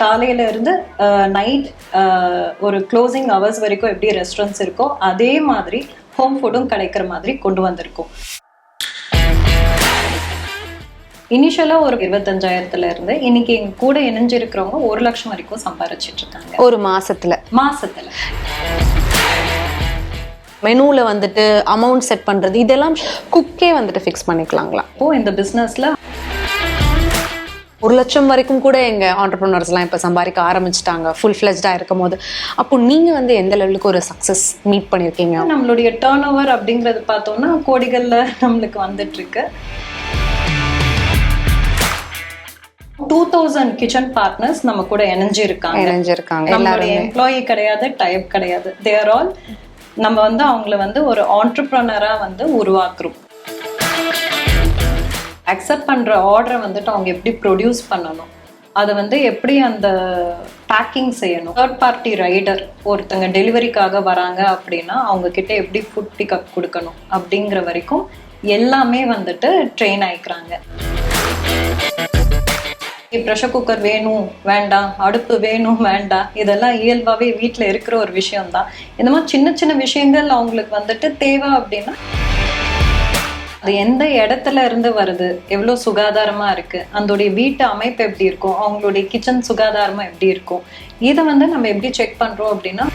காலையில இருந்து நைட் ஒரு க்ளோசிங் ஹவர்ஸ் வரைக்கும் எப்படி ரெஸ்டாரண்ட்ஸ் இருக்கோ அதே மாதிரி ஹோம் ஃபுட்டும் கிடைக்கிற மாதிரி கொண்டு வந்திருக்கோம். இனிஷியலாக ஒரு இருபத்தஞ்சாயிரத்துல இருந்து இன்னைக்கு எங்க கூட இணைஞ்சிருக்கிறவங்க ஒரு லட்சம் வரைக்கும் சம்பாரிச்சிட்டு இருக்காங்க. ஒரு மாசத்துல. மாசத்துல. மெனுல வந்துட்டு அமௌண்ட் செட் பண்றது இதெல்லாம் குக்கே வந்துட்டு ஃபிக்ஸ் பண்ணிக்கலாங்களா? இப்போ இந்த பிசினஸ்ல ஒரு லட்சம் வரைக்கும் கூட எங்க ஆண்டர்பிரினர்ஸ்லாம் இப்போ சம்பாதிக்க ஆரம்பிச்சிட்டாங்க. ஃபுல் ஃபிளெஜ்டா இருக்கும் போது அப்போ நீங்க வந்து எந்த லெவலுக்கு ஒரு சக்ஸஸ் மீட் பண்ணிருக்கீங்க? நம்மளுடைய டேர்ன் ஓவர் அப்படிங்கறது பார்த்தோம்னா கோடிகள்ல நம்மளுக்கு வந்துட்டு இருக்கு டூ தௌசண்ட் கிச்சன் பார்ட்னர்ஸ் நம்ம கூட இணைஞ்சிருக்காங்க இணைஞ்சிருக்காங்க நம்மளுடைய எம்ப்ளாயி கிடையாது டைப் கிடையாது. தேர் ஆல் நம்ம வந்து அவங்கள வந்து ஒரு ஆண்டர்ப்ரனரா வந்து உருவாக்குறோம். அக்செப்ட் பண்ணுற ஆர்டரை வந்துட்டு அவங்க எப்படி ப்ரொடியூஸ் பண்ணணும்? அதை வந்து எப்படி அந்த பேக்கிங் செய்யணும்? தேர்ட் பார்ட்டி ரைடர் ஒருத்தங்க டெலிவரிக்காக வராங்க அப்படின்னா அவங்க கிட்ட எப்படி ஃபுட் பிக்கப் கொடுக்கணும் அப்படிங்கிற வரைக்கும் எல்லாமே வந்துட்டு ட்ரெயின் ஆயிக்கிறாங்க. ப்ரெஷர் குக்கர் வேணும் வேண்டாம் அடுப்பு வேணும் வேண்டாம். இதெல்லாம் இயல்பாகவே வீட்டில் இருக்கிற ஒரு விஷயம்தான். இந்த மாதிரி சின்ன சின்ன விஷயங்கள் அவங்களுக்கு வந்துட்டு தேவை அப்படின்னா அது எந்த இடத்துல இருந்து வருது? எவ்வளோ சுகாதாரமாக இருக்கு? அதோடைய வீட்டு அமைப்பு எப்படி இருக்கும்? அவங்களுடைய கிச்சன் சுகாதாரமாக எப்படி இருக்கும்? இதை வந்து நம்ம எப்படி செக் பண்ணுறோம் அப்படின்னா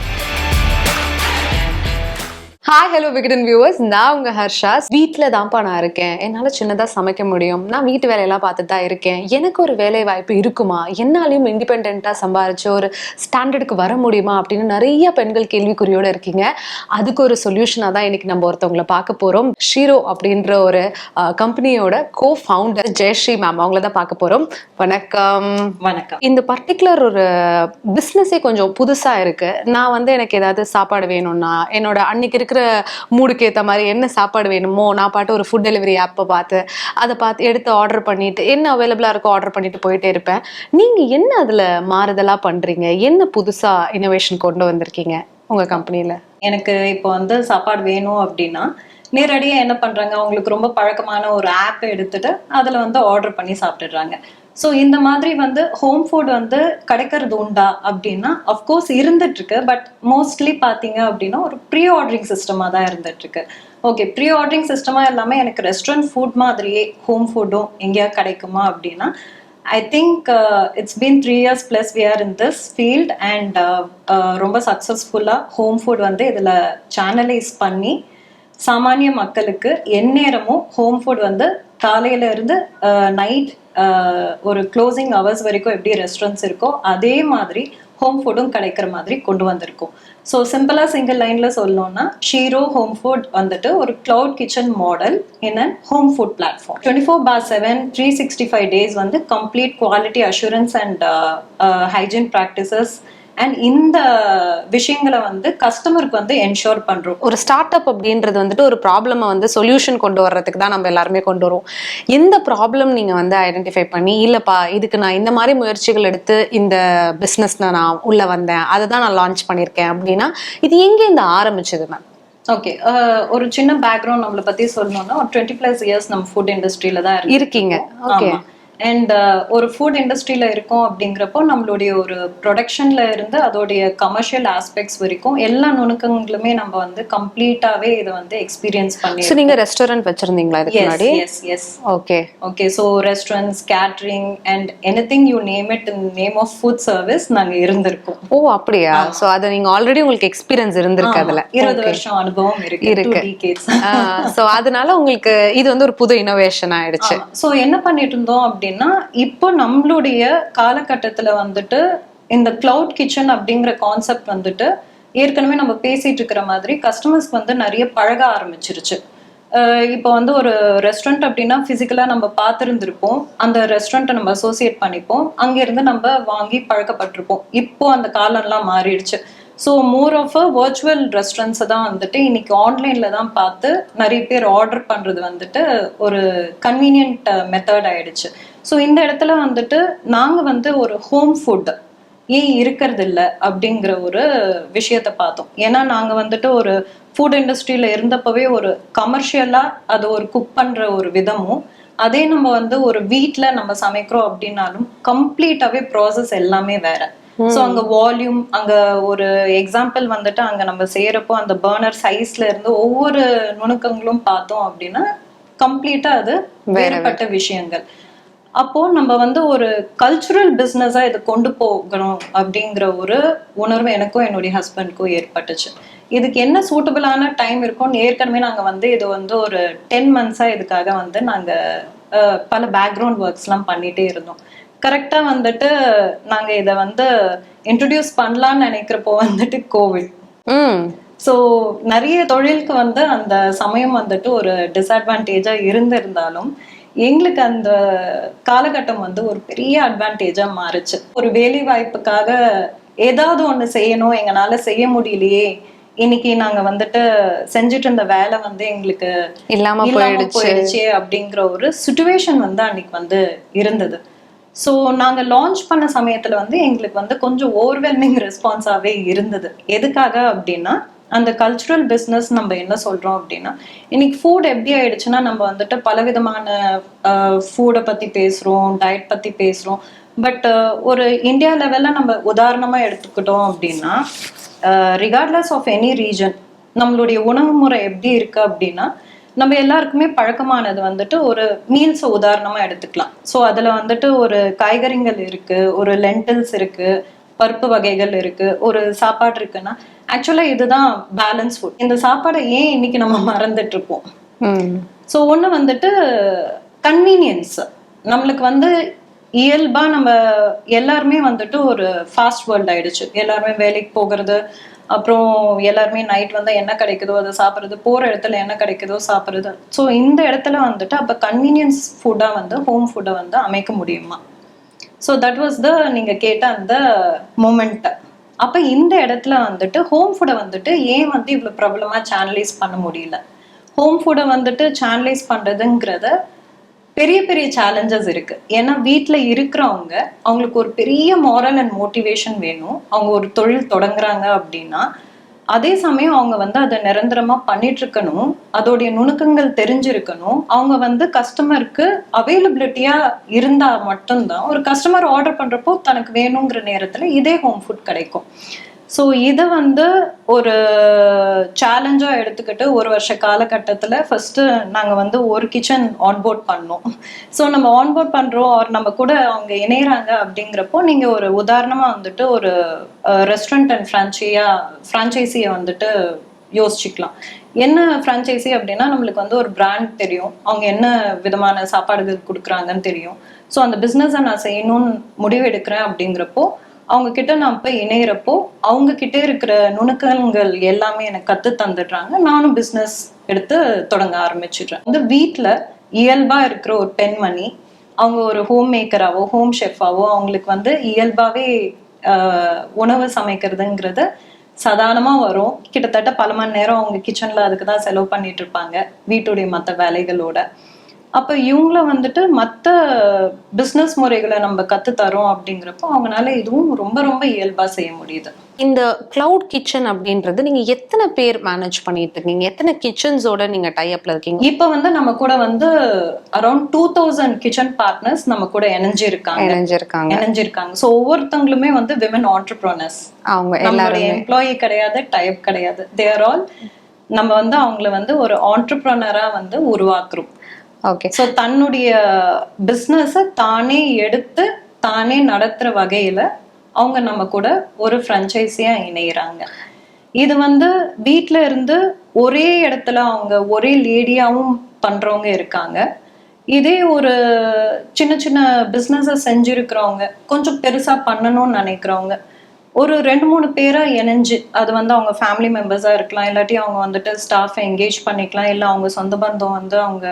ஹாய் ஹலோ விகடன் வியூவர்ஸ் நான் உங்க ஹர்ஷா. வீட்டில் தான்ப்பா நான் இருக்கேன். என்னால் சின்னதாக சமைக்க முடியும். நான் வீட்டு வேலையெல்லாம் பார்த்துட்டு தான் இருக்கேன். எனக்கு ஒரு வேலை வாய்ப்பு இருக்குமா? என்னாலையும் இண்டிபெண்ட்டாக சம்பாரிச்சு ஒரு ஸ்டாண்டர்டுக்கு வர முடியுமா? அப்படின்னு நிறைய பெண்கள் கேள்விக்குறியோட இருக்கீங்க. அதுக்கு ஒரு சொல்யூஷனாக தான் இன்னைக்கு நம்ம ஒருத்தவங்களை பார்க்க போகிறோம் ஷீரோ அப்படின்ற ஒரு கம்பெனியோட கோ ஃபவுண்டர் ஜெயஸ்ரீ மேம் அவங்கள தான் பார்க்க போகிறோம் வணக்கம். வணக்கம். இந்த பர்டிகுலர் ஒரு பிஸ்னஸே கொஞ்சம் புதுசா இருக்கு. நான் வந்து எனக்கு ஏதாவது சாப்பாடு வேணும்னா என்னோட அன்னைக்கு இருக்கிற மூடுக்கு ஏற்ற மாதிரி என்ன சாப்பாடு வேணுமோ நான் பாட்டு ஒரு ஃபுட் டெலிவரி ஆப்பை பார்த்து அதை பார்த்து எடுத்து ஆர்டர் பண்ணிட்டு என்ன அவைலபிளா இருக்கோ ஆர்டர் பண்ணிட்டு போயிட்டே இருப்பேன். நீங்கள் என்ன அதில் மாறுதலாக பண்ணுறீங்க என்ன புதுசாக இனோவேஷன் கொண்டு வந்திருக்கீங்க உங்கள் கம்பெனியில் எனக்கு இப்போ வந்து சாப்பாடு வேணும் அப்படின்னா நேரடியாக என்ன பண்ணுறாங்க அவங்களுக்கு ரொம்ப பழக்கமான ஒரு ஆப் எடுத்துட்டு அதில் வந்து ஆர்டர் பண்ணி சாப்பிட்டுடுறாங்க. ஸோ இந்த மாதிரி வந்து ஹோம் ஃபுட் வந்து கிடைக்கிறது உண்டா அப்படின்னா அஃப்கோர்ஸ் இருந்துட்டு இருக்கு பட் மோஸ்ட்லி பார்த்தீங்க அப்படின்னா ஒரு ப்ரீ ஆர்டரிங் சிஸ்டமாக தான் இருந்துட்டு இருக்கு ஓகே ப்ரீ ஆர்டரிங் சிஸ்டமாக எல்லாமே எனக்கு ரெஸ்டாரண்ட் ஃபுட் மாதிரியே ஹோம் ஃபுட்டும் எங்கேயா கிடைக்குமா அப்படின்னா I think it's been three years plus we are in this field and ரொம்ப சக்ஸஸ்ஃபுல்லாக ஹோம் ஃபுட் வந்து இதில் சேனலைஸ் பண்ணி சாமானிய மக்களுக்கு எந்நேரமும் ஹோம் ஃபுட் வந்து காலையிலேருந்து நைட் uh, ஒரு க்ளோசிங் ஹவர்ஸ் வரைக்கும் எப்படி ரெஸ்டாரண்ட்ஸ் இருக்கோ அதே மாதிரி ஹோம் ஃபுட்டும் கிடைக்கிற மாதிரி கொண்டு வந்திருக்கோம். ஸோ சிம்பிளாக சிங்கிள் லைனில் சொல்லணும்னா ஷீரோ ஹோம் ஃபுட் வந்துட்டு ஒரு cloud kitchen model in and home food platform twenty four by seven three sixty five days வந்து complete quality assurance and hygiene practices and இந்த விஷயங்களை வந்து கஸ்டமருக்கு வந்து என்ஷோர் பண்றோம். ஒரு ஸ்டார்ட் அப் அப்படின்றது வந்துட்டு ஒரு ப்ராப்ளமை வந்து சொல்யூஷன் கொண்டு வர்றதுக்கு தான் நம்ம எல்லாருமே கொண்டு வருவோம் எந்த ப்ராப்ளம் நீங்க வந்து ஐடென்டிஃபை பண்ணி இல்லப்பா இதுக்கு நான் இந்த மாதிரி முயற்சிகள் எடுத்து இந்த பிஸ்னஸ்ல நான் உள்ள வந்தேன் அதை தான் நான் லான்ச் பண்ணியிருக்கேன் அப்படின்னா இது எங்கே இந்த ஆரம்பிச்சது மேம் ஓகே ஒரு சின்ன பேக்ரவுண்ட் நம்மளை பத்தி சொல்லணும்னா ஒரு டுவெண்ட்டி பிளஸ் இயர்ஸ் நம்ம ஃபுட் இண்டஸ்ட்ரியில தான் இருக்கு இருக்கீங்க ஓகே அண்ட் ஒரு ஃபுட் இண்டஸ்ட்ரியில இருக்கோம் அப்படிங்கிறப்போ நம்மளுடைய ஒரு ப்ரொடக்ஷன்ல இருந்து அதோடைய கமர்ஷியல் ஆஸ்பெக்ட்ஸ் வரைக்கும் எல்லா நுணுக்கங்களுமே நம்ம வந்து கம்ப்ளீட்டாவே இதை வந்து எக்ஸ்பீரியன்ஸ் பண்ணி ஸோ நீங்க ரெஸ்டாரண்ட் வச்சிருந்தீங்களா இதுக்கு முன்னாடி? Yes yes okay okay so restaurants catering and anything you name it in name of food service நாங்க இருந்திருக்கோம். ஓ அப்படியா? சோ அது நீங்க ஆல்ரெடி உங்களுக்கு எக்ஸ்பீரியன்ஸ் இருந்திருக்கு அதுல. இருபது வருஷம் அனுபவம் இருக்கு. இருக்கு. சோ அதனால உங்களுக்கு இது வந்து ஒரு புது இனோவேஷன் ஆயிடுச்சு. சோ என்ன பண்ணிட்டு இருந்தோம் அப்படின்னா இப்போ நம்மளுடைய காலகட்டத்தில் வந்துட்டு இந்த கிளவுட் கிச்சன் அப்படிங்கிற கான்செப்ட் வந்துட்டு ஏற்கனவே நம்ம பேசிட்டு இருக்கிற மாதிரி கஸ்டமர்ஸ்க்கு வந்து நிறைய பழக ஆரம்பிச்சிருச்சு. இப்போ வந்து ஒரு ரெஸ்டாரண்ட் அப்படின்னா ஃபிசிக்கலாக நம்ம பார்த்துருந்துருப்போம். அந்த ரெஸ்டாரண்ட்டை நம்ம அசோசியேட் பண்ணிப்போம். அங்கேருந்து நம்ம வாங்கி பழக்கப்பட்டிருப்போம். இப்போ அந்த காலம்லாம் மாறிடுச்சு. So more of a virtual ரெஸ்டாரண்ட்ஸை தான் வந்துட்டு இன்னைக்கு ஆன்லைனில் தான் பார்த்து நிறைய பேர் ஆர்டர் பண்ணுறது வந்துட்டு ஒரு கன்வீனியன்ட் மெத்தட் ஆயிடுச்சு. ஸோ இந்த இடத்துல வந்துட்டு நாங்கள் வந்து ஒரு ஹோம் ஃபுட் ஏன் இருக்கிறது இல்ல அப்படிங்கிற ஒரு விஷயத்த பார்த்தோம். ஏன்னா நாங்க வந்துட்டு ஒரு ஃபுட் இண்டஸ்ட்ரியில இருந்தப்பவே ஒரு கமர்ஷியலா அதை ஒரு குக் பண்ற ஒரு விதமும் அதே நம்ம வந்து ஒரு வீட்ல நம்ம சமைக்கிறோம் அப்படின்னாலும் கம்ப்ளீட்டாவே ப்ராசஸ் எல்லாமே வேற. ஸோ அங்க வால்யூம் அங்க ஒரு எக்ஸாம்பிள் வந்துட்டு அங்க நம்ம செய்யறப்போ அந்த பர்னர் சைஸ்ல இருந்து ஒவ்வொரு நுணுக்கங்களும் பார்த்தோம் அப்படின்னா கம்ப்ளீட்டா அது வேறுபட்ட விஷயங்கள். அப்போ நம்ம வந்து ஒரு கல்ச்சுரல் பிஸ்னஸா இதை கொண்டு போகணும் அப்படிங்கிற ஒரு உணர்வு எனக்கும் என்னுடைய ஹஸ்பண்ட்க்கும் ஏற்பட்டுச்சு. இதுக்கு என்ன சூட்டபிளான டைம் இருக்கும்னு ஏற்கனவே நாங்க வந்து இது வந்து ஒரு டென் மந்த்ஸா இதுக்காக வந்து நாங்க அஹ், பல பேக்ரவுண்ட் ஒர்க்ஸ்லாம் பண்ணிட்டே இருந்தோம். கரெக்டா வந்துட்டு நாங்க இதை வந்து இன்ட்ரடியூஸ் பண்ணலாம்னு நினைக்கிறப்போ வந்துட்டு கோவிட் ஸோ நிறைய தொழிலுக்கு வந்து அந்த சமயம் வந்துட்டு ஒரு டிஸ்அட்வான்டேஜா இருந்திருந்தாலும் எங்களுக்கு அந்த காலகட்டம் வந்து ஒரு பெரிய அட்வான்டேஜா மாறுச்சு. ஒரு வேலை வாய்ப்புக்காக ஏதாவது ஒண்ணு செய்யணும் எங்களால செய்ய முடியலையே. இன்னைக்கு நாங்க வந்துட்டு செஞ்சுட்டு இருந்த வேலை வந்து எங்களுக்கு இல்லாம போயிடுச்சு. அப்படிங்கிற ஒரு சுச்சுவேஷன் வந்து அன்னைக்கு வந்து இருந்தது. ஸோ நாங்க லான்ச் பண்ண சமயத்துல வந்து எங்களுக்கு வந்து கொஞ்சம் ஓவர்வெல்மிங் ரெஸ்பான்ஸாவே இருந்தது. எதுக்காக அப்படின்னா அந்த கல்ச்சுரல் பிஸ்னஸ் நம்ம என்ன சொல்றோம் அப்படின்னா இன்னைக்கு ஃபுட் எப்படி ஆயிடுச்சுன்னா நம்ம வந்துட்டு பலவிதமான ஃபுட்டை பத்தி பேசுறோம் டயட் பத்தி பேசுறோம். பட் ஒரு இந்தியா லெவல்ல நம்ம உதாரணமா எடுத்துக்கிட்டோம் அப்படின்னா ரிகார்ட்லெஸ் ஆஃப் எனி ரீஜன் நம்மளுடைய உணவு முறை எப்படி இருக்கு அப்படின்னா நம்ம எல்லாருக்குமே பழக்கமானது வந்துட்டு ஒரு மீல்ஸை உதாரணமா எடுத்துக்கலாம். ஸோ அதுல வந்துட்டு ஒரு காய்கறிகள் இருக்கு ஒரு லென்டில்ஸ் இருக்கு பருப்பு வகைகள் இருக்கு ஒரு சாப்பாடு இருக்குன்னா ஆக்சுவலா இதுதான் பேலன்ஸ் ஃபுட் இந்த சாப்பாடை ஏன் இன்னைக்கு நம்ம மறந்துட்டு இருப்போம் ம். ஸோ ஒன்று வந்துட்டு கன்வீனியன்ஸ் நம்மளுக்கு வந்து இயல்பா நம்ம எல்லாருமே வந்துட்டு ஒரு ஃபாஸ்ட் வேர்ல்ட் ஆயிடுச்சு. எல்லாருமே வேலைக்கு போகிறது அப்புறம் எல்லாருமே நைட் வந்து என்ன கிடைக்குதோ அதை சாப்பிட்றது போற இடத்துல என்ன கிடைக்குதோ சாப்பிட்றது. ஸோ இந்த இடத்துல வந்துட்டு அப்போ கன்வீனியன்ஸ் ஃபுட்டா வந்து ஹோம் ஃபுட்டை வந்து அமைக்க முடியுமா? ஸோ தட் வாஸ் த நீங்க கேட்ட அந்த மூமெண்ட் அப்ப இந்த இடத்துல வந்துட்டு ஹோம் ஃபுட்டை வந்துட்டு ஏன் வந்து இவ்வளவு பிரபலமா சேனலைஸ் பண்ண முடியல? ஹோம் ஃபுட்டை வந்துட்டு சேனலைஸ் பண்றதுங்கிறத பெரிய பெரிய சேலஞ்சஸ் இருக்கு. ஏன்னா வீட்டில் இருக்கிறவங்க அவங்களுக்கு ஒரு பெரிய மாரல் அண்ட் மோட்டிவேஷன் வேணும். அவங்க ஒரு தொழில் தொடங்குறாங்க அப்படின்னா அதே சமயம் அவங்க வந்து அதை நிரந்தரமா பண்ணிட்டு இருக்கணும் அதோடைய நுணுக்கங்கள் தெரிஞ்சிருக்கணும். அவங்க வந்து கஸ்டமருக்கு அவைலபிலிட்டியா இருந்தா மட்டும்தான் ஒரு கஸ்டமர் ஆர்டர் பண்றப்போ தனக்கு வேணுங்கிற நேரத்துல இதே ஹோம் ஃபுட் கிடைக்கும். ஸோ இதை வந்து ஒரு சேலஞ்சாக எடுத்துக்கிட்டு ஒரு வருஷ காலகட்டத்தில் ஃபஸ்ட்டு நாங்கள் வந்து ஒரு கிச்சன் ஆன்போர்ட் பண்ணோம். ஸோ நம்ம ஆன்போர்ட் பண்றோம் ஆர் நம்ம கூட அவங்க இணையறாங்க அப்படிங்கிறப்போ நீங்கள் ஒரு உதாரணமா வந்துட்டு ஒரு ரெஸ்டாரண்ட் அண்ட் ஃப்ரான்ச்சையாக ஃப்ரான்ச்சைஸியை வந்துட்டு யோசிச்சுக்கலாம். என்ன ஃப்ரான்ச்சைசி அப்படின்னா நம்மளுக்கு வந்து ஒரு பிராண்ட் தெரியும். அவங்க என்ன விதமான சாப்பாடுகள் கொடுக்குறாங்கன்னு தெரியும். ஸோ அந்த பிஸ்னஸை நான் செய்யணும்னு முடிவு எடுக்கிறேன் அப்படிங்கிறப்போ அவங்க கிட்ட நான் போய் இணையிறப்போ அவங்க கிட்ட இருக்கிற நுணுக்கங்கள் எல்லாமே எனக்கு கத்து தந்துடுறாங்க. நானும் பிஸ்னஸ் எடுத்து தொடங்க ஆரம்பிச்சிடுறேன். வந்து வீட்டில் இயல்பா இருக்கிற ஒரு பெண்மணி அவங்க ஒரு ஹோம் மேக்கராவோ ஹோம் ஷெஃபாவோ அவங்களுக்கு வந்து இயல்பாவே உணவு சமைக்கிறதுங்கிறது சாதாரணமாக வரும். கிட்டத்தட்ட பல மணி நேரம் அவங்க கிச்சனில் அதுக்கு தான் செலவு பண்ணிட்டு இருப்பாங்க வீட்டுடைய மற்ற வேலைகளோட. அப்ப இவங்கள வந்துட்டு மத்த பிசினஸ் முறைகளை நம்ம கத்து தரோம் அப்படிங்கிறப்போ அவங்களால இதுவும் ரொம்ப ரொம்ப இயல்பா செய்ய முடியுது. இந்த கிளவுட் கிச்சன் அப்படின்றது நீங்க எத்தனை பேர் மேனேஜ் பண்ணிட்டு இருக்கீங்க? எத்தனை கிச்சன்ஸோட நீங்க டைப்ல இருக்கீங்க? இப்ப வந்து நம்ம கூட வந்து around two thousand kitchen partners நம்ம கூட இணைஞ்சிருக்காங்க இணைஞ்சிருக்காங்க. இணைஞ்சிருக்காங்க. ஸோ ஒவ்வொருத்தவங்களுமே வந்து விமன் ஆண்டர்பிரனர்ஸ் அவங்க எல்லாருமே. எம்ப்ளாயி கிடையாது டைப் கிடையாது. தேர் ஆல் நம்ம வந்து அவங்கள வந்து ஒரு ஆண்டர்பிரனரா வந்து உருவாக்குறோம். ஓகே ஸோ தன்னுடைய பிஸ்னஸை தானே எடுத்து தானே நடத்துற வகையில அவங்க நம்ம கூட ஒரு ஃப்ரான்ச்சைஸியா இணையறாங்க. இது வந்து வீட்ல இருந்து ஒரே இடத்துல அவங்க ஒரே லேடியாவும் பண்றவங்க இருக்காங்க. இதே ஒரு சின்ன சின்ன பிஸ்னஸை செஞ்சுருக்கிறவங்க கொஞ்சம் பெருசா பண்ணணும்னு நினைக்கிறவங்க ஒரு ரெண்டு மூணு பேரா இணைஞ்சு அது வந்து அவங்க ஃபேமிலி மெம்பர்ஸா இருக்கலாம் இல்லாட்டி அவங்க வந்துட்டு ஸ்டாஃபை என்கேஜ் பண்ணிக்கலாம் இல்லை அவங்க சொந்த பந்தம் வந்து அவங்க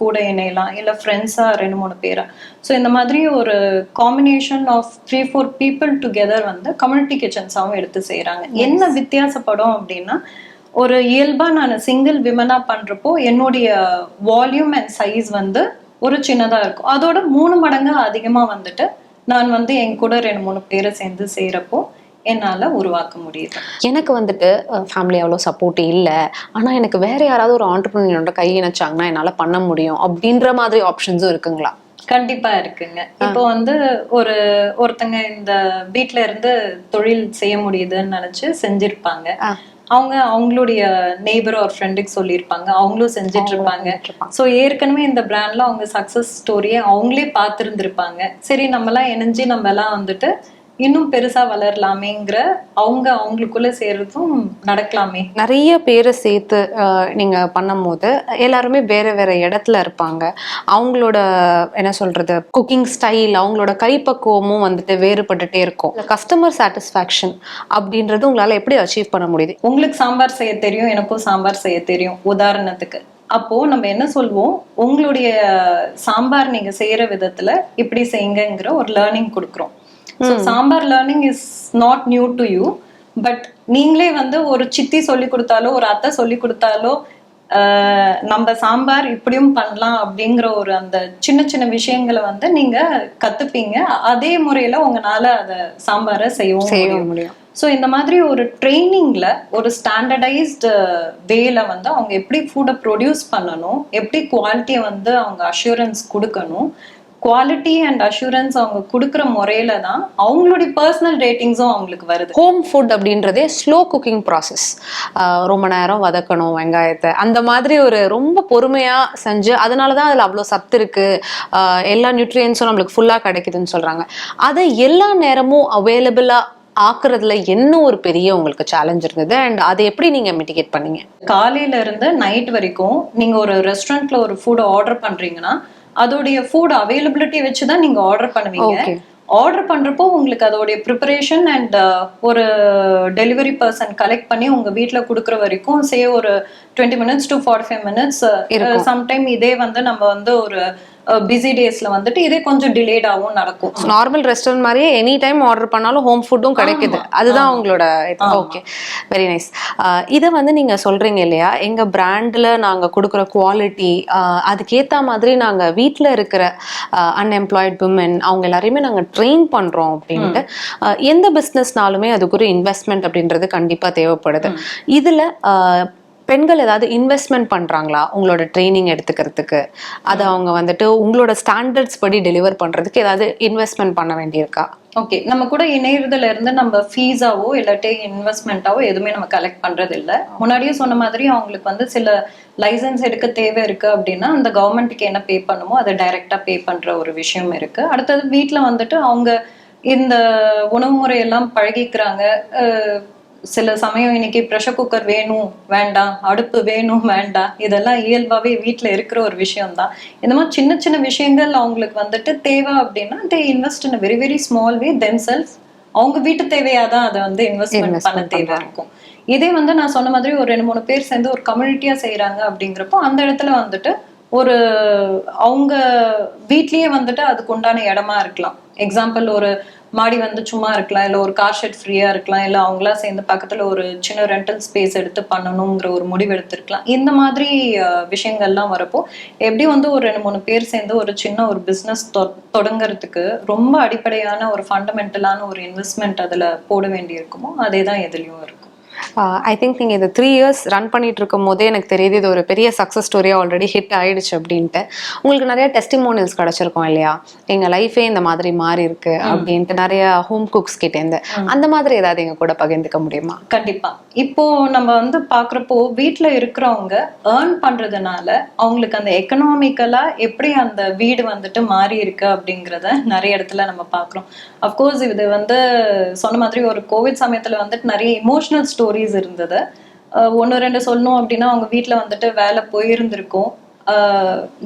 கூட இணையலாம் இல்லை ஃப்ரெண்ட்ஸா ரெண்டு மூணு பேரா. ஸோ இந்த மாதிரி ஒரு combination of three four people together வந்து கம்யூனிட்டி கிச்சன்ஸாகவும் எடுத்து செய்றாங்க. என்ன வித்தியாசப்படும் அப்படின்னா ஒரு இயல்பா நான் சிங்கிள் விமனா பண்றப்போ என்னுடைய வால்யூம் அண்ட் சைஸ் வந்து ஒரு சின்னதா இருக்கும். அதோட மூணு மடங்கு அதிகமா வந்துட்டு நான் வந்து என் கூட ரெண்டு மூணு பேரை சேர்ந்து செய்யறப்போ என்னால உருவாக்க முடியுது. எனக்கு வந்துட்டு ஃபேமிலி அவ்வளோ சப்போர்ட் இல்லை. ஆனால் எனக்கு வேற யாராவது ஒரு ஆண்டர்பிரினியரோட கை இணைச்சாங்கன்னா என்னால் பண்ண முடியும் அப்படின்ற மாதிரி ஆப்ஷன்ஸும் இருக்குங்களா? கண்டிப்பா இருக்குங்க. இப்போ வந்து ஒரு ஒருத்தங்க இந்த வீட்ல இருந்து தொழில் செய்ய முடியுதுன்னு நினைச்சு செஞ்சிருப்பாங்க. அவங்க அவங்களுடைய நெய்பர் ஒரு ஃப்ரெண்டுக்கு சொல்லியிருப்பாங்க. அவங்களும் செஞ்சுட்டு இருப்பாங்க. ஸோ ஏற்கனவே இந்த பிராண்ட்ல அவங்க சக்சஸ் ஸ்டோரியை அவங்களே பார்த்துருந்துருப்பாங்க. சரி நம்மலாம் இணைஞ்சு நம்ம எல்லாம் வந்துட்டு இன்னும் பெருசா வளரலாமேங்கிற அவங்க அவங்களுக்குள்ள சேர்றதும் நடக்கலாமே. நிறைய பேரை சேர்த்து நீங்க பண்ணும்போது எல்லாருமே வேற வேற இடத்துல இருப்பாங்க. அவங்களோட என்ன சொல்றது குக்கிங் ஸ்டைல் அவங்களோட கைப்பக்குவமும் வந்துட்டு வேறுபட்டுட்டே இருக்கும். கஸ்டமர் சாட்டிஸ்ஃபேக்ஷன் அப்படின்றது உங்களால எப்படி அச்சீவ் பண்ண முடியுது? உங்களுக்கு சாம்பார் செய்ய தெரியும் எனக்கும் சாம்பார் செய்ய தெரியும் உதாரணத்துக்கு. அப்போ நம்ம என்ன சொல்வோம்? உங்களுடைய சாம்பார் நீங்க செய்யற விதத்துல இப்படி செய்யுங்கங்கிற ஒரு லேர்னிங் கொடுக்குறோம். So sambar learning is not new to you but நீங்களே வந்து ஒரு சித்தி சொல்லி கொடுத்தாலோ ஒரு அத்தை சொல்லி கொடுத்தாலோ நம்ம சாம்பார் இப்படியும் பண்ணலாம் அப்படிங்கிற ஒரு அந்த சின்ன சின்ன விஷயங்களை வந்து நீங்க கத்துப்பீங்க. அதே முறையில உங்களால அத சாம்பாரை செய்யவும் செய்ய முடியும். முடியும். ஸோ இந்த மாதிரி ஒரு ட்ரைனிங்ல ஒரு ஸ்டாண்டர்டைஸ்டு வேல வந்து அவங்க எப்படி ஃபுட்டை ப்ரொடியூஸ் பண்ணணும் எப்படி குவாலிட்டியை வந்து அவங்க அஷூரன்ஸ் கொடுக்கணும் குவாலிட்டி அண்ட் அஷூரன்ஸ் அவங்க கொடுக்குற முறையில தான் அவங்களுடைய பர்சனல் ரேட்டிங்ஸும் அவங்களுக்கு வருது. ஹோம் ஃபுட் அப்படின்றதே ஸ்லோ குக்கிங் ப்ராசஸ் ரொம்ப நேரம் வதக்கணும் வெங்காயத்தை. அந்த மாதிரி ஒரு ரொம்ப பொறுமையா செஞ்சு அதனால தான் அதில் அவ்வளோ சத்து இருக்கு. ஆஹ் எல்லா நியூட்ரியன்ஸும் நம்மளுக்கு ஃபுல்லாக கிடைக்குதுன்னு சொல்றாங்க. அதை எல்லா நேரமும் அவைலபிளா ஆக்குறதுல என்ன ஒரு பெரிய உங்களுக்கு சேலஞ்ச் இருந்தது? அண்ட் அதை எப்படி நீங்க மிட்டிகேட் பண்ணீங்க? காலையில இருந்து நைட் வரைக்கும் நீங்க ஒரு ரெஸ்டாரண்ட்ல ஒரு ஃபுட் ஆர்டர் பண்றீங்கன்னா அதோடைய ஃபுட் அவைலபிலிட்டி வச்சு தான் நீங்க ஆர்டர் பண்ணுவீங்க ஆர்டர் பண்றப்போ உங்களுக்கு அதோடைய ப்ரிப்பரேஷன் அண்ட் ஒரு டெலிவரி பர்சன் கலெக்ட் பண்ணி உங்க வீட்ல கொடுக்குற வரைக்கும் சே ஒரு twenty minutes to forty five minutes. Sometime இதே வந்து நம்ம வந்து ஒரு பிஸி டேஸ்ல வந்துட்டு இதே கொஞ்சம் டிலேடாவும் நடக்கும். நார்மல் ரெஸ்டாரண்ட் மாதிரியே எனி டைம் ஆர்டர் பண்ணாலும் ஹோம் ஃபுட்டும் கிடைக்குது. அதுதான் உங்களோட ஓகே வெரி நைஸ் இதை வந்து நீங்க சொல்றீங்க இல்லையா? எங்க பிராண்ட்ல நாங்க கொடுக்குற குவாலிட்டி அதுக்கேத்த மாதிரி நாங்க வீட்ல இருக்கிற அன்எம்ப்ளாய்ட் விமன் அவங்க எல்லாரையுமே நாங்க ட்ரெயின் பண்றோம் அப்படின்ட்டு எந்த பிஸ்னஸ்னாலுமே அதுக்கு ஒரு இன்வெஸ்ட்மெண்ட் அப்படின்றது கண்டிப்பா தேவைப்படுது. இதுல பெண்கள் ஏதாவது இன்வெஸ்ட்மெண்ட் பண்ணுறாங்களா உங்களோட ட்ரைனிங் எடுத்துக்கிறதுக்கு? அதை அவங்க வந்துட்டு உங்களோட ஸ்டாண்டர்ட்ஸ் படி டெலிவர் பண்ணுறதுக்கு ஏதாவது இன்வெஸ்ட்மெண்ட் பண்ண வேண்டியிருக்கா? ஓகே நம்ம கூட இணையறதுல இருந்து நம்ம ஃபீஸாவோ இல்லாட்டி இன்வெஸ்ட்மெண்ட்டாவோ எதுவுமே நம்ம கலெக்ட் பண்றது இல்லை முன்னாடியே சொன்ன மாதிரி அவங்களுக்கு வந்து சில லைசன்ஸ் எடுக்க தேவை இருக்கு அப்படின்னா அந்த கவர்மெண்ட்டுக்கு என்ன பே பண்ணுமோ அதை டைரக்டா பே பண்ற ஒரு விஷயம் இருக்கு. அடுத்தது வீட்டில் வந்துட்டு அவங்க இந்த உணவு முறையெல்லாம் பழகிக்கிறாங்க. சில சமயம் இன்னைக்கு ப்ரெஷர் குக்கர் வேணும் வேண்டாம் அடுப்பு வேணும் வேண்டாம். இதெல்லாம் இயல்பாவே வீட்ல இருக்கிற ஒரு விஷயம் தான் இந்த மாதிரி சின்ன சின்ன விஷயங்கள் அவங்களுக்கு வந்துட்டு தேவை அப்படின்னா they invest in very very small way themself அவங்க வீட்டு தேவையா தான் அதை வந்து இன்வெஸ்ட்மெண்ட் பண்ண தேவை. இருக்கும். இதே வந்து நான் சொன்ன மாதிரி ஒரு ரெண்டு மூணு பேர் சேர்ந்து ஒரு கம்யூனிட்டியா செய்யறாங்க அப்படிங்கிறப்போ அந்த இடத்துல வந்துட்டு ஒரு அவங்க வீட்லயே வந்துட்டு அதுக்கு உண்டான இடமா இருக்கலாம். எக்ஸாம்பிள் ஒரு மாடி வந்து சும்மா இருக்கலாம் இல்லை ஒரு கார் ஷெட் ஃப்ரீயா இருக்கலாம் இல்லை அவங்களா சேர்ந்து பக்கத்துல ஒரு சின்ன ரெண்டல் ஸ்பேஸ் எடுத்து பண்ணணுங்கிற ஒரு முடிவு எடுத்திருக்கலாம். இந்த மாதிரி விஷயங்கள்லாம் வரப்போ எப்படி வந்து ஒரு ரெண்டு மூணு பேர் சேர்ந்து ஒரு சின்ன ஒரு பிஸ்னஸ் தொடங்குறதுக்கு ரொம்ப அடிப்படையான ஒரு ஃபண்டமெண்டலான ஒரு இன்வெஸ்ட்மெண்ட் அதுல போட வேண்டி இருக்குமோ அதே தான் எதுலயும் இருக்கும். ஐ திங்க் நீங்கள் இந்த த்ரீ இயர்ஸ் ரன் பண்ணிட்டு இருக்கும் போதே எனக்கு தெரியுது இது ஒரு பெரிய சக்ஸஸ் ஸ்டோரியாக ஆல்ரெடி ஹிட் ஆயிடுச்சு அப்படின்ட்டு. உங்களுக்கு நிறைய டெஸ்டிமோனியல்ஸ் கிடச்சிருக்கும் இல்லையா? எங்கள் லைஃபே இந்த மாதிரி மாறி இருக்கு அப்படின்ட்டு நிறைய ஹோம் குக்ஸ் கிட்டேருந்து அந்த மாதிரி ஏதாவது எங்க கூட பகிர்ந்துக்க முடியுமா? கண்டிப்பா. இப்போ நம்ம வந்து பாக்குறப்போ வீட்ல இருக்கிறவங்க ஏர்ன் பண்றதுனால அவங்களுக்கு அந்த எக்கனாமிக்கலா எப்படி அந்த வீடு வந்துட்டு மாறி இருக்கு அப்படிங்கறத நிறைய இடத்துல நம்ம பாக்குறோம். அஃப்கோர்ஸ் இது வந்து சொன்ன மாதிரி ஒரு கோவிட் சமயத்துல வந்துட்டு நிறைய இமோஷனல் ஸ்டோரிஸ் இருந்தது. ஒன்று ரெண்டு சொல்லணும் அப்படின்னா அவங்க வீட்டில் வந்துட்டு வேலை போயிருந்திருக்கும்.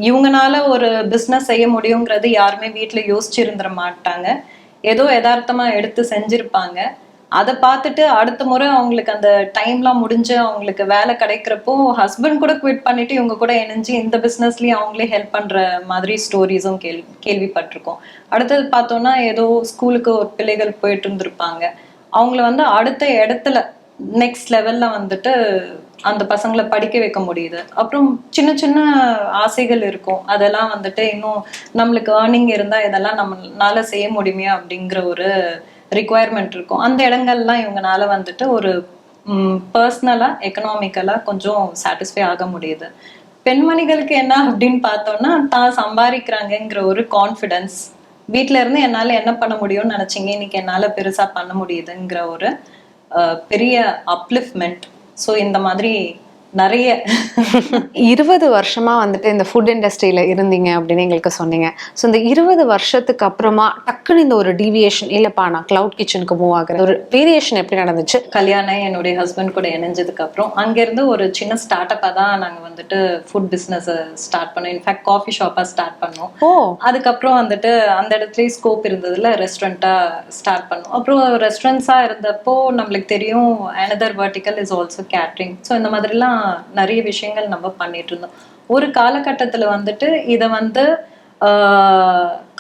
இவங்கனால ஒரு பிஸ்னஸ் செய்ய முடியுங்கிறது யாருமே வீட்டில் யோசிச்சிருந்துட மாட்டாங்க. ஏதோ யதார்த்தமா எடுத்து செஞ்சிருப்பாங்க. அதை பார்த்துட்டு அடுத்த முறை அவங்களுக்கு அந்த டைம்லாம் முடிஞ்சு அவங்களுக்கு வேலை கிடைக்கிறப்போ ஹஸ்பண்ட் கூட குவிட் பண்ணிட்டு இவங்க கூட இணைஞ்சு இந்த பிஸ்னஸ்லயும் அவங்களே ஹெல்ப் பண்ற மாதிரி ஸ்டோரிஸும் கேள்வி கேள்விப்பட்டிருக்கோம். அடுத்தது பார்த்தோம்னா ஏதோ ஸ்கூலுக்கு ஒரு பிள்ளைகள் போயிட்டு இருந்திருப்பாங்க. அவங்கள வந்து அடுத்த இடத்துல நெக்ஸ்ட் லெவல்ல வந்துட்டு அந்த பசங்களை படிக்க வைக்க முடியுது. அப்புறம் சின்ன சின்ன ஆசைகள் இருக்கும். அதெல்லாம் வந்துட்டு இன்னும் நம்மளுக்கு ஏர்னிங் இருந்தா இதெல்லாம் நம்மளால செய்ய முடியுமையா அப்படிங்கிற ஒரு ரிக்குவயர்மெண்ட் இருக்கும். அந்த இடங்கள்லாம் இவங்கனால வந்துட்டு ஒரு பர்சனலா எக்கனாமிக்கலா கொஞ்சம் சாட்டிஸ்ஃபை ஆக முடியுது. பெண்மணிகளுக்கு என்ன அப்படின்னு பார்த்தோம்னா தான் சம்பாதிக்கிறாங்கங்கிற ஒரு கான்ஃபிடென்ஸ் வீட்டில இருந்து என்னால என்ன பண்ண முடியும்னு நினைச்சீங்க? இன்னைக்கு என்னால பெருசா பண்ண முடியுதுங்கிற ஒரு பெரிய அப்லிஃப்மெண்ட் ஸோ இந்த மாதிரி நிறைய. இருபது வருஷமா வந்துட்டு இந்த ஃபுட் இண்டஸ்ட்ரியில இருந்தீங்க அப்படின்னு எங்களுக்கு சொன்னீங்க. ஸோ இந்த இருபது வருஷத்துக்கு அப்புறமா டக்குன்னு இந்த ஒரு டீவியேஷன் இல்லப்பா நான் கிளவுட் கிச்சனுக்கு மூவ் ஆகுறேன். ஒரு வேரியேஷன் எப்படி நடந்துச்சு? கல்யாணம் என்னுடைய ஹஸ்பண்ட் கூட இணைஞ்சதுக்கு அப்புறம் அங்கிருந்து ஒரு சின்ன ஸ்டார்ட் அப்பா தான் நாங்க வந்துட்டு ஃபுட் பிசினஸ் ஸ்டார்ட் பண்ணோம். இன்ஃபேக்ட் காஃபி ஷாப்பா ஸ்டார்ட் பண்ணோம். ஓ. அதுக்கப்புறம் வந்துட்டு அந்த இடத்துலயே ஸ்கோப் இருந்ததுல ரெஸ்டாரண்ட்டா ஸ்டார்ட் பண்ணோம். அப்புறம் ரெஸ்டாரண்ட்ஸா இருந்தப்போ நம்மளுக்கு தெரியும் another vertical is also catering so இந்த மாதிரிலாம் நிறைய விஷயங்கள் நம்ம பண்ணிட்டு இருந்தோம் ஒரு காலகட்டத்துல வந்துட்டு இதை வந்து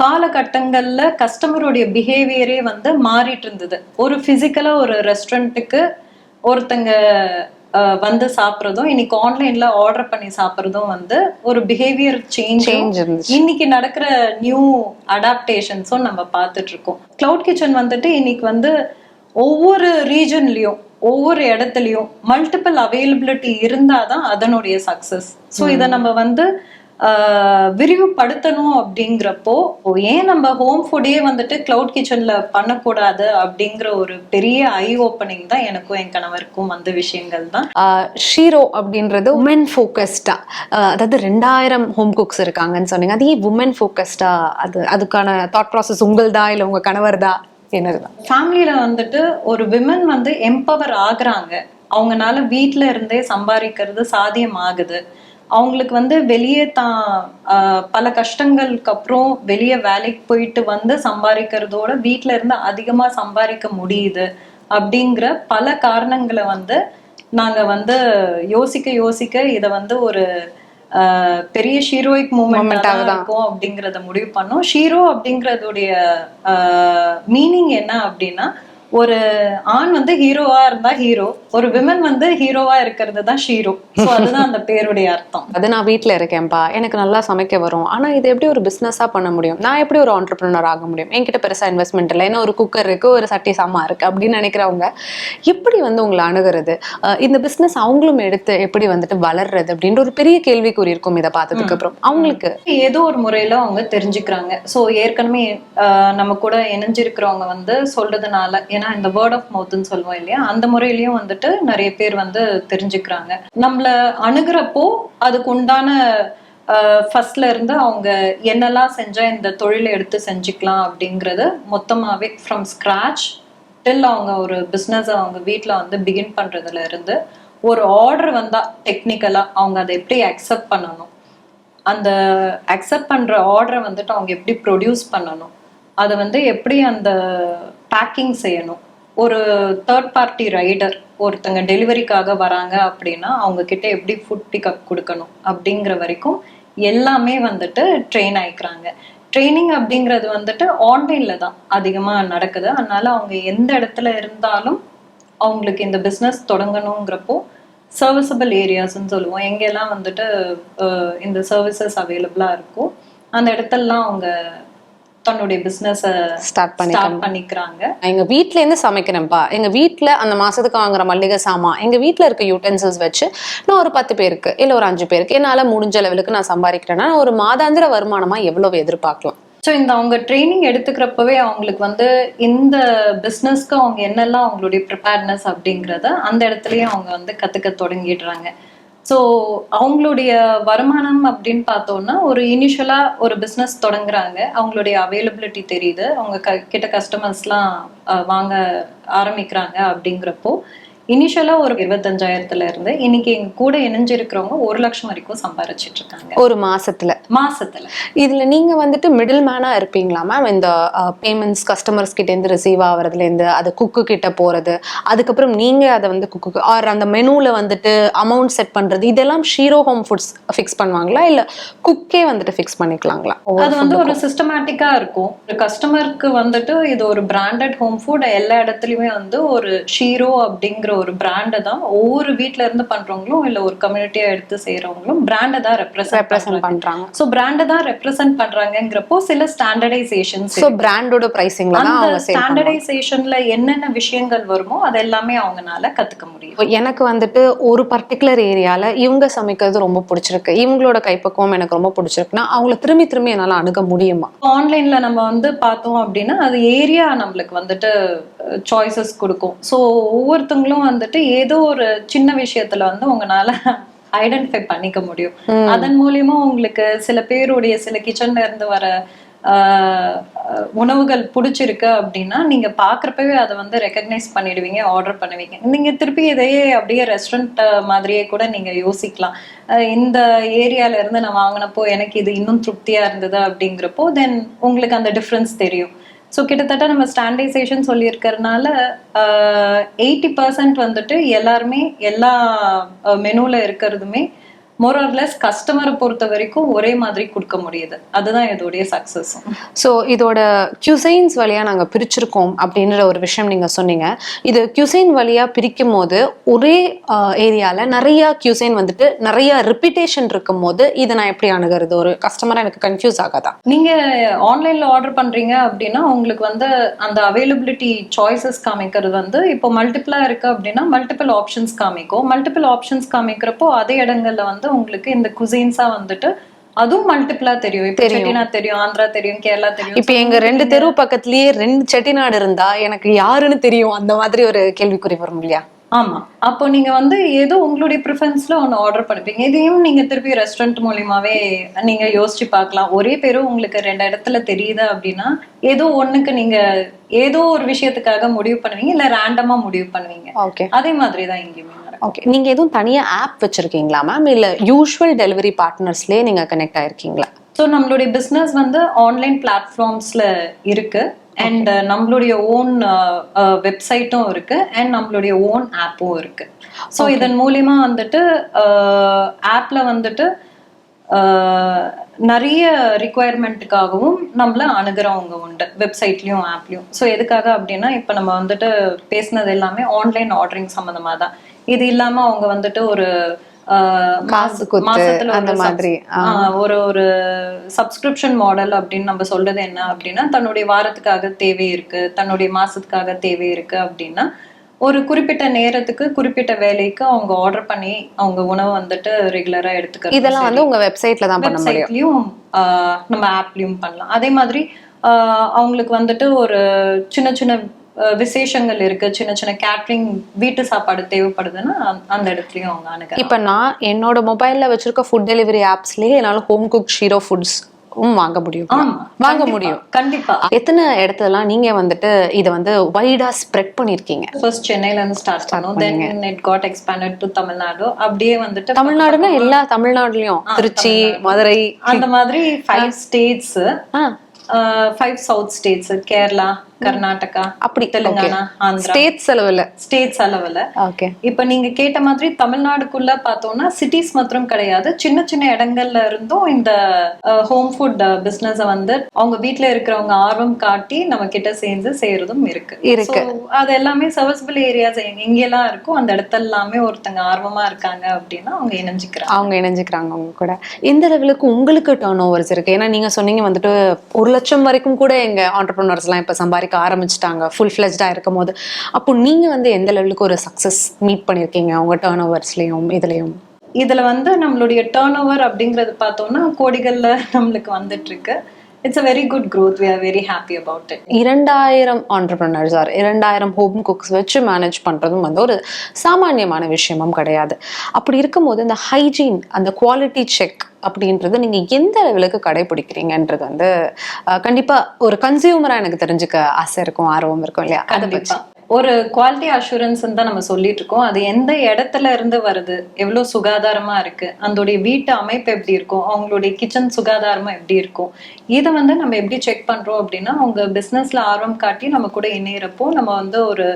காலகட்டங்கள்ல கஸ்டமருடைய பிஹேவியரே வந்து மாறிட்டு இருந்தது ஒரு பிசிக்கலா ஒரு ரெஸ்டாரண்ட்டுக்கு ஒருத்தங்க வந்து சாப்பிட்றதும் இன்னைக்கு ஆன்லைன்ல ஆர்டர் பண்ணி சாப்பிட்றதும் வந்து ஒரு பிஹேவியர் சேஞ்ச் இன்னைக்கு நடக்கிற நியூ அடாப்டேஷன்ஸும் நம்ம பார்த்துட்டு இருக்கோம் கிளவுட் கிச்சன் வந்துட்டு இன்னைக்கு வந்து ஒவ்வொரு ரீஜன்லயும் ஒவ்வொரு இடத்துலயும் மல்டிபிள் அவைலபிலிட்டி இருந்தாதான் அதனுடைய சக்சஸ் ஸோ இதை நம்ம வந்து விரிவுபடுத்தணும் அப்படிங்கிறப்போ ஏன் நம்ம ஹோம் ஃபுட்டே வந்துட்டு கிளவுட் கிச்சன்ல பண்ணக்கூடாது அப்படிங்கிற ஒரு பெரிய ஐ ஓப்பனிங் தான் எனக்கும் என் கணவருக்கும் வந்த விஷயங்கள் தான். ஷீரோ அப்படின்றது உமன் ஃபோக்கஸ்டா அதாவது ரெண்டாயிரம் ஹோம் குக்ஸ் இருக்காங்கன்னு சொன்னீங்க. அது ஏன் உமன் ஃபோக்கஸ்டா அது அதுக்கான தாட் ப்ராசஸ் உங்கள்தா? இல்லை உங்க கணவர்தா? என்னதுதான்? ஃபேமிலியில வந்துட்டு ஒரு விமன் வந்து எம்பவர் ஆகுறாங்க. அவங்கனால வீட்ல இருந்தே சம்பாதிக்கிறது சாத்தியம் ஆகுது அவங்களுக்கு வந்து வெளியே தான் ஆஹ், பல கஷ்டங்களுக்கு அப்புறம் வெளியே வேலைக்கு போயிட்டு வந்து சம்பாதிக்கிறதோட வீட்டில இருந்து அதிகமா சம்பாதிக்க முடியுது. அப்படிங்கிற பல காரணங்களை வந்து நாங்க வந்து யோசிக்க யோசிக்க இதை வந்து ஒரு பெரிய ஷீரோயிக் மூமெண்ட் Moment-ஆக தான். இருக்கும் அப்படிங்கறத முடிவு பண்ணோம் ஷீரோ அப்படிங்கறதுடைய மீனிங் என்ன அப்படின்னா ஒரு ஆண் வந்து ஹீரோவா இருந்தா ஹீரோ ஒரு விமன் வந்து ஹீரோவா இருக்கிறது தான் ஷீரோ ஸோ அதுதான் அந்த பேருடைய அர்த்தம். அது நான் வீட்டில் இருக்கேன்ப்பா. எனக்கு நல்லா சமைக்க வரும். ஆனால் இது எப்படி ஒரு பிஸ்னஸாக பண்ண முடியும்? நான் எப்படி ஒரு ஆண்டர்பிரினர் ஆக முடியும்? என்கிட்ட பெருசாக இன்வெஸ்ட்மெண்ட் இல்லை. ஏன்னா ஒரு குக்கர் இருக்கு ஒரு சட்டி சாமா இருக்கு அப்படின்னு நினைக்கிறவங்க எப்படி வந்து உங்களை அணுகிறது? இந்த பிஸ்னஸ் அவங்களும் எடுத்து எப்படி வந்துட்டு வளர்றது அப்படின்ற ஒரு பெரிய கேள்விக்குறி இருக்கும் இதை பார்த்ததுக்கு அப்புறம். அவங்களுக்கு ஏதோ ஒரு முறையில அவங்க தெரிஞ்சுக்கிறாங்க. ஸோ ஏற்கனவே நம்ம கூட இணைஞ்சிருக்கிறவங்க வந்து சொல்றதுனால ஏன்னா இந்த வேர்ட் ஆஃப் மவுத்னு சொல்லுவோம் இல்லையா? அந்த முறையிலயும் வந்துட்டு நிறைய பேர் வந்து தெரிஞ்சுக்கிறாங்க. நம்மள அணுகிறப்போ அதுக்கு உண்டான ஃபர்ஸ்ட்ல இருந்து அவங்க என்னெல்லாம் செஞ்சா இந்த தொழிலை எடுத்து செஞ்சுக்கலாம் அப்படிங்கறது மொத்தமாவே ஃப்ரம் ஸ்கிராச் டில் அவங்க ஒரு பிஸ்னஸ் அவங்க வீட்டில் வந்து பிகின் பண்றதுல இருந்து ஒரு ஆர்டர் வந்தா டெக்னிக்கலா அவங்க அதை எப்படி அக்செப்ட் பண்ணணும். அந்த அக்செப்ட் பண்ற ஆர்டரை வந்துட்டு அவங்க எப்படி ப்ரொடியூஸ் பண்ணணும். அதை வந்து எப்படி அந்த பேக்கிங் செய்யணும். ஒரு தேர்ட் பார்ட்டி ரைடர் ஒருத்தங்க டெலிவரிக்காக வராங்க அப்படின்னா அவங்க கிட்ட எப்படி ஃபுட் பிக்கப் கொடுக்கணும் அப்படிங்கிற வரைக்கும் எல்லாமே வந்துட்டு ட்ரெயின் ஆயிக்கிறாங்க. ட்ரைனிங் அப்படிங்கிறது வந்துட்டு ஆன்லைன்ல தான் அதிகமா நடக்குது. அதனால அவங்க எந்த இடத்துல இருந்தாலும் அவங்களுக்கு இந்த பிஸ்னஸ் தொடங்கணுங்கிறப்போ சர்வீசபிள் ஏரியாஸ்ன்னு சொல்லுவோம். எங்கெல்லாம் வந்துட்டு இந்த சர்வீசஸ் அவைலபிளா இருக்கோ அந்த இடத்துலலாம் அவங்க தன்னுடைய பிஸ்னஸ் ஸ்டார்ட் பண்ணி பண்ணிக்கிறாங்க. எங்க வீட்ல இருந்து சமைக்கிறேன்ப்பா. எங்க வீட்ல அந்த மாசத்துக்கு வாங்குற மல்லிகை சாமான் எங்க வீட்ல இருக்க யூட்டென்சில்ஸ் வச்சு நான் ஒரு பத்து பேருக்கு இல்ல ஒரு அஞ்சு பேருக்கு என்னால முடிஞ்ச லெவலுக்கு நான் சம்பாதிக்கிறேன்னா ஒரு மாதாந்திர வருமானமா எவ்வளவு எதிர்பார்க்கலாம்? ஸோ இந்த அவங்க ட்ரைனிங் எடுத்துக்கிறப்பவே அவங்களுக்கு வந்து இந்த பிஸ்னஸ்க்கு அவங்க என்னெல்லாம் அவங்களுடைய ப்ரிப்பேர்னஸ் அப்படிங்கிறத அந்த இடத்துலயே அவங்க வந்து கத்துக்க தொடங்கிடுறாங்க. ஸோ அவங்களுடைய வருமானம் அப்படின்னு பார்த்தோம்னா ஒரு இனிஷியலா ஒரு பிஸ்னஸ் தொடங்குறாங்க. அவங்களுடைய அவைலபிலிட்டி தெரியுது. அவங்க க கிட்ட கஸ்டமர்ஸ்லாம் வாங்க ஆரம்பிக்கிறாங்க அப்படிங்கிறப்போ இனிஷியலா ஒரு இருபத்தஞ்சாயிரத்துல இருந்து இன்னைக்கு எங்க கூட இணைஞ்சிருக்கிறவங்க ஒரு லட்சம் வரைக்கும் சம்பாரிச்சிட்டு இருக்காங்க ஒரு மாசத்துல. மாசத்துல. இதுல நீங்க வந்துட்டு மிடில் மேனா இருப்பீங்களா மேம் இந்த பேமெண்ட்ஸ் கஸ்டமர்ஸ் கிட்ட இருந்து ரிசீவ் ஆகுறதுல இருந்து அது குக்கு கிட்ட போறது அதுக்கப்புறம் நீங்க அதை வந்து குக்கு ஆர் அந்த மெனுல வந்துட்டு அமௌண்ட் செட் பண்றது இதெல்லாம் ஷீரோ ஹோம் ஃபுட்ஸ் ஃபிக்ஸ் பண்ணுவாங்களா? இல்ல குக்கே வந்துட்டு ஃபிக்ஸ் பண்ணிக்கலாங்களா? அது வந்து ஒரு சிஸ்டமேட்டிக்கா இருக்கும். ஒரு கஸ்டமருக்கு வந்துட்டு இது ஒரு பிராண்டட் ஹோம் ஃபுட் எல்லா இடத்துலயுமே வந்து ஒரு ஷீரோ அப்படிங்கிற ஒரு பிராண்டை தான் ஒவ்வொரு வீட்ல இருந்து பண்றவங்களும் இல்ல ஒரு கம்யூனிட்டியா எடுத்து செய்யறவங்களும் பிராண்டை தான் ரெப்ரசென்ட் ரெப்ரசென்ட் பண்றாங்க. ஸோ பிராண்டை தான் ரெப்ரசென்ட் பண்றாங்கங்கிறப்போ சில ஸ்டாண்டர்டைசேஷன்ஸ் ஸோ பிராண்டோட பிரைசிங்ல தான் அந்த ஸ்டாண்டர்டைசேஷன்ல என்னென்ன விஷயங்கள் வருமோ அது எல்லாமே அவங்கனால கத்துக்க முடியும். எனக்கு வந்துட்டு ஒரு பர்டிகுலர் ஏரியால இவங்க சமைக்கிறது ரொம்ப பிடிச்சிருக்கு. இவங்களோட கைப்பக்குவம் எனக்கு ரொம்ப பிடிச்சிருக்குன்னா அவங்கள திரும்பி திரும்பி என்னால அணுக முடியுமா? ஆன்லைன்ல நம்ம வந்து பார்த்தோம் அப்படின்னா அது ஏரியா நம்மளுக்கு வந்துட்டு சாய்ஸஸ் கொடுக்கும். ஸோ ஒவ்வொருத்தவங்களும் வந்துட்டு ஏதோ ஒரு சின்ன விஷயத்துல வந்து உங்களால ஐடென்டிஃபை பண்ணிக்க முடியும். அதன் மூலியமா உங்களுக்கு சில பேருடைய சில கிச்சன்ல இருந்து வர உணவுகள் பிடிச்சிருக்கு அப்படின்னா நீங்க பாக்குறப்பவே அதை வந்து ரெக்கக்னைஸ் பண்ணிடுவீங்க ஆர்டர் பண்ணுவீங்க. நீங்க திருப்பி இதையே அப்படியே ரெஸ்டாரண்ட் மாதிரியே கூட நீங்க யோசிக்கலாம். இந்த ஏரியால இருந்து நான் வாங்கினப்போ எனக்கு இது இன்னும் திருப்தியா இருந்தது அப்படிங்கிறப்போ தென் உங்களுக்கு அந்த டிஃப்ரென்ஸ் தெரியும். ஸோ கிட்டத்தட்ட நம்ம ஸ்டாண்டர்டைசேஷன் சொல்லியிருக்கிறதுனால எயிட்டி பர்சன்ட் வந்துட்டு எல்லாருமே எல்லா மெனுவில் இருக்கிறதுமே மோர் ஆர்லெஸ் கஸ்டமரை பொறுத்த வரைக்கும் ஒரே மாதிரி கொடுக்க முடியுது. அதுதான் இதோடைய சக்ஸஸும் ஸோ இதோட கியூசைன்ஸ் வழியா நாங்க பிரிச்சிருக்கோம் அப்படின்ற ஒரு விஷயம் நீங்க சொன்னீங்க. இது கியூசைன் வழியா பிரிக்கும் போது ஒரே ஏரியால நிறைய கியூசைன் வந்துட்டு நிறைய ரிப்பீட்டேஷன் இருக்கும் போது இதை நான் எப்படி அணுகிறது? ஒரு கஸ்டமரா எனக்கு கன்ஃபியூஸ் ஆகாதா? நீங்க ஆன்லைன்ல ஆர்டர் பண்றீங்க அப்படின்னா உங்களுக்கு வந்து அந்த அவைலபிலிட்டி சாய்ஸஸ் காமிக்கிறது வந்து இப்போ மல்டிபிளா இருக்கு அப்படின்னா மல்டிபிள் ஆப்ஷன்ஸ் காமிக்கும். மல்டிபிள் ஆப்ஷன்ஸ் காமிக்கிறப்போ அதே இடங்கள்ல வந்து உங்களுக்கு இந்த குசைன்ஸா வந்துட்டு அதுவும் மல்டிபிளா தெரியும். இப்போ செட்டிநாட் தெரியும் ஆந்திரா தெரியும் கேரளா தெரியும். இப்ப எங்க ரெண்டு தெரு பக்கத்துலயே ரெண்டு செட்டிநாடு இருந்தா எனக்கு யாருன்னு தெரியும்? அந்த மாதிரி ஒரு கேள்விக்குறி வரும் இல்லையா? ஆமா. அப்போ நீங்க வந்து ஏதோ உங்களுடைய ப்ரிஃபரன்ஸ்ல ஒன்று ஆர்டர் பண்ணிப்பீங்க. இதையும் நீங்க திருப்பி ரெஸ்டாரண்ட் மூலியமாவே நீங்க யோசிச்சு பார்க்கலாம். ஒரே பேரும் உங்களுக்கு ரெண்டு இடத்துல தெரியுது அப்படின்னா ஏதோ ஒண்ணுக்கு நீங்க ஏதோ ஒரு விஷயத்துக்காக முடிவு பண்ணுவீங்க இல்ல ரேண்டமா முடிவு பண்ணுவீங்க. அதே மாதிரி தான் இங்கேயுமே. ஓகே நீங்க எதுவும் தனியா ஆப் வச்சிருக்கீங்களா மேம் இல்ல யூஷுவல் டெலிவரி பார்ட்னர்ஸ்லயே நீங்க கனெக்ட் ஆயிருக்கீங்களா? ஸோ நம்மளுடைய பிஸ்னஸ் வந்து ஆன்லைன் பிளாட்ஃபார்ம்ஸ்ல இருக்கு. அண்ட் நம்மளுடைய ஓன் வெப்சைட்டும் இருக்கு. அண்ட் நம்மளுடைய ஓன் ஆப்பும் இருக்கு. ஸோ இதன் மூலியமா வந்துட்டு ஆப்ல வந்துட்டு ஆஹ், நிறைய ரிக்குவயர்மெண்ட்டுக்காகவும் நம்மள அணுகிறவங்க உண்டு. வெப்சைட்லயும் ஆப்லயும் ஸோ எதுக்காக அப்படின்னா இப்போ நம்ம வந்துட்டு பேசினது எல்லாமே ஆன்லைன் ஆர்டரிங் சம்மந்தமா தான் இது இல்லாம அவங்க வந்துட்டு ஒரு காசு அந்த ஒரு மாதிரி, ஒரு ஒரு சப்ஸ்கிரிப்ஷன் மாடல் அப்படின்னு நம்ம சொல்றது என்ன அப்படின்னா தன்னுடைய வாரத்துக்காக தேவை இருக்கு தன்னுடைய மாசத்துக்காக தேவை இருக்கு அப்படின்னா ஒரு குறிப்பிட்ட நேரத்துக்கு குறிப்பிட்ட வேலைக்கு அவங்க ஆர்டர் பண்ணி அவங்க உணவு வந்துட்டு ரெகுலரா எடுத்துக்கிறது இதெல்லாம் வந்து உங்க வெப்சைட்ல தான் வெப்சைட்லயும் நம்ம ஆப்லயும் பண்ணலாம். அதே மாதிரி அவங்களுக்கு வந்துட்டு ஒரு சின்ன சின்ன விசேஷங்கள் இருக்கு சின்ன சின்ன கேட்ரிங் வீட்டு சாப்பாடு தேவைப்படுதுன்னா அந்த- இடத்துலயும் அவங்க அணுக இப்ப நான் என்னோட மொபைல்ல வச்சிருக்க ஃபுட் டெலிவரி ஆப்ஸ்லயே என்னால ஹோம் குக் ஷீரோ ஃபுட்ஸ் வாங்க முடியும். வாங்க முடியும். கண்டிப்பா. எத்தனை இடத்துலலாம் நீங்க வந்துட்டு இதை வந்து வைடா ஸ்ப்ரெட் பண்ணிருக்கீங்க? ஃபர்ஸ்ட் சென்னையில இருந்து ஸ்டார்ட் பண்ணோம் then it got expanded to Tamil Nadu. அப்படியே வந்துட்டு தமிழ்நாடுனா எல்லா தமிழ்நாடுலயும். திருச்சி மதுரை. அந்த மாதிரி five states five south states Kerala Karnataka அப்படி தெலுங்கானா ஆந்திரா. ஸ்டேட் செலவுல. ஸ்டேட்ஸ் அளவுல ஓகே இப்ப நீங்க கேட்ட மாதிரி தமிழ்நாடுக்குள்ள பார்த்தோம்னா சிட்டிஸ் மாத்திரம் கிடையாது. சின்ன சின்ன இடங்கள்ல இருந்தும் இந்த ஹோம் ஃபுட் பிசினஸ வந்து அவங்க வீட்ல இருக்கிறவங்க ஆர்வம் காட்டி நம்ம கிட்ட சேர்ந்து செய்யறதும் இருக்கு. இருக்கு. அது எல்லாமே சர்வசிபிள் ஏரியாஸ் எங்கெல்லாம் இருக்கோ அந்த இடத்துல எல்லாமே ஒருத்தங்க ஆர்வமா இருக்காங்க அப்படின்னா அவங்க இணைஞ்சுக்கிறாங்க. அவங்க இணைஞ்சுக்கிறாங்க அவங்க கூட. எந்த லெவலுக்கு உங்களுக்கு டர்ன் ஓவர்ஸ் இருக்கு? ஏன்னா நீங்க சொன்னீங்க வந்துட்டு ஒரு லட்சம் வரைக்கும் கூட எங்க ஆண்டர்பிரினர்ஸ் எல்லாம் இப்ப சம்பாதிக்க ஆரம்பிச்சிட்டாங்க. ஃபுல் ஃப்ளெஜ்டாக இருக்கும் போது அப்போ நீங்க வந்து எந்த லெவலுக்கு ஒரு சக்சஸ் மீட் பண்ணிருக்கீங்க? உங்க டேர்ன் ஓவர்ஸ்லயும் இதுலயும். இதுல வந்து நம்மளுடைய டேர்ன் ஓவர் அப்படிங்கறது பார்த்தோம்னா கோடிகளில் நம்மளுக்கு வந்துட்டு இருக்கு it's a very good growth. We are very happy about it. இரண்டாயிரம் ஆண்டர்பிரினர்ஸ் ஆர் இரண்டாயிரம் ஹோம் குக்ஸ் வச்சு மேனேஜ் பண்றதும் வந்து ஒரு சாமானியமான விஷயமும் கிடையாது. அப்படி இருக்கும்போது இந்த ஹைஜீன் அந்த குவாலிட்டி செக் அப்படின்றது நீங்க எந்த லெவலுக்கு கடைபிடிக்கிறீங்கன்றது வந்து அஹ், கண்டிப்பா ஒரு கன்சியூமரா எனக்கு தெரிஞ்சுக்க ஆசை இருக்கும் ஆர்வம் இருக்கும் இல்லையா? அதை பற்றி ஒரு குவாலிட்டி அஷூரன்ஸ் தான் நம்ம சொல்லிட்டு இருக்கோம். அது எந்த இடத்துல இருந்து வருது? எவ்வளோ சுகாதாரமா இருக்கு? அதோடைய வீட்டு அமைப்பு எப்படி இருக்கும்? அவங்களுடைய கிச்சன் சுகாதாரமா எப்படி இருக்கும்? இதை வந்து நம்ம எப்படி செக் பண்றோம் அப்படின்னா அவங்க பிஸ்னஸ்ல ஆர்வம் காட்டி நம்ம கூட இணையறப்போ நம்ம வந்து ஒரு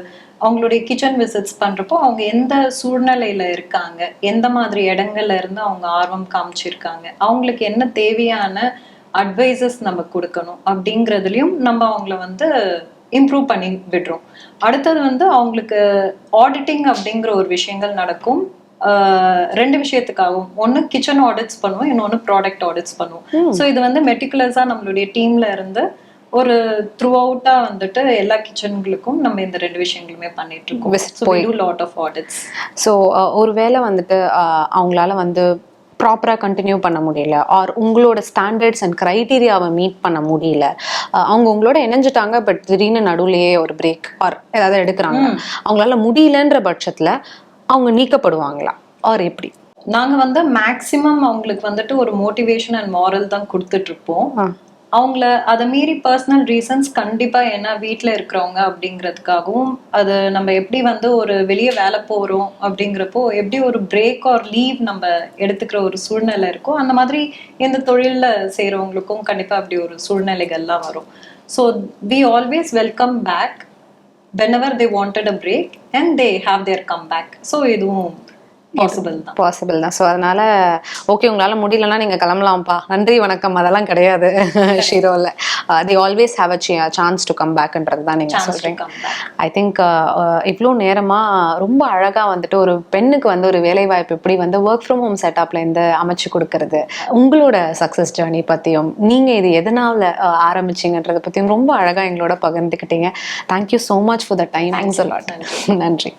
அவங்களுடைய கிச்சன் விசிட்ஸ் பண்றப்போ அவங்க எந்த சூழ்நிலையில இருக்காங்க? எந்த மாதிரி இடங்கள்ல இருந்து அவங்க ஆர்வம் காமிச்சிருக்காங்க? அவங்களுக்கு என்ன தேவையான அட்வைசஸ் நம்ம கொடுக்கணும்? அப்படிங்கிறதுலையும் நம்ம அவங்கள வந்து இம்ப்ரூவ் பண்ணி விடுறோம். அடுத்தது வந்து அவங்களுக்கு ஆடிட்டிங் அப்படிங்கிற ஒரு விஷயங்கள் நடக்கும். ரெண்டு விஷயத்துக்காகவும். ஒன்று கிச்சன் ஆடிட்ஸ் பண்ணுவோம் இன்னொன்று ப்ராடக்ட் ஆடிட்ஸ் பண்ணுவோம். ஸோ இது வந்து மெட்டிகுலஸாக நம்மளுடைய டீம்ல இருந்து ஒரு த்ரூ அவுட்டா வந்துட்டு எல்லா கிச்சன்களுக்கும் நம்ம இந்த ரெண்டு விஷயங்களுமே பண்ணிட்டு இருக்கோம். லாட் ஆஃப் ஆடிட்ஸ் ஸோ ஒருவேளை வந்துட்டு அவங்களால வந்து ப்ராப்பராக கண்டினியூ பண்ண முடியல ஆர் உங்களோட ஸ்டாண்டர்ட்ஸ் அண்ட் க்ரைட்டீரியாவை மீட் பண்ண முடியல. அவங்க உங்களோட இணைஞ்சிட்டாங்க பட் திடீர்னு நடுவுலயே ஒரு பிரேக் ஆர் ஏதாவது எடுக்கிறாங்க அவங்களால முடியலன்ற பட்சத்துல அவங்க நீக்கப்படுவாங்களா? ஆர் எப்படி? நாங்க வந்து மேக்சிமம் அவங்களுக்கு வந்துட்டு ஒரு மோட்டிவேஷன் அண்ட் மாரல் தான் கொடுத்துட்டு இருப்போம். ஆ. அவங்கள அதை மீறி பர்சனல் ரீசன்ஸ் கண்டிப்பாக என்ன வீட்டில் இருக்கிறவங்க அப்படிங்கிறதுக்காகவும் அது நம்ம எப்படி வந்து ஒரு வெளியே வேலை போகிறோம் அப்படிங்கிறப்போ எப்படி ஒரு பிரேக் ஆர் லீவ் நம்ம எடுத்துக்கிற ஒரு சூழ்நிலை இருக்கோ அந்த மாதிரி எந்த தொழிலில் செய்கிறவங்களுக்கும் கண்டிப்பாக அப்படி ஒரு சூழ்நிலைகள்லாம் வரும். So we always welcome back whenever they wanted a break and they have their come back so இதுவும் பாசிபிள் தான். பாசிபிள் தான். ஸோ அதனால ஓகே உங்களால முடியலன்னா நீங்க கிளம்பலாம்ப்பா. நன்றி வணக்கம். அதெல்லாம் கிடையாது. ஷீரோவில் the always have a chance to come பேக்ன்றது தான் நீங்க Chance to சொல்றீங்க. come back. ஐ திங்க் இவ்வளோ நேரமா ரொம்ப அழகா வந்துட்டு ஒரு பெண்ணுக்கு வந்து ஒரு வேலை வாய்ப்பு எப்படி வந்து ஒர்க் ஃப்ரம் ஹோம் செட்டப்ல இருந்து அமைச்சு கொடுக்கறது உங்களோட சக்ஸஸ் ஜேர்னி பத்தியும் நீங்க இது எதனால uh, ஆரம்பிச்சீங்கன்றத பத்தியும் ரொம்ப அழகா எங்களோட பகிர்ந்துக்கிட்டீங்க. Thank you so much for the time thanks a lot நன்றி.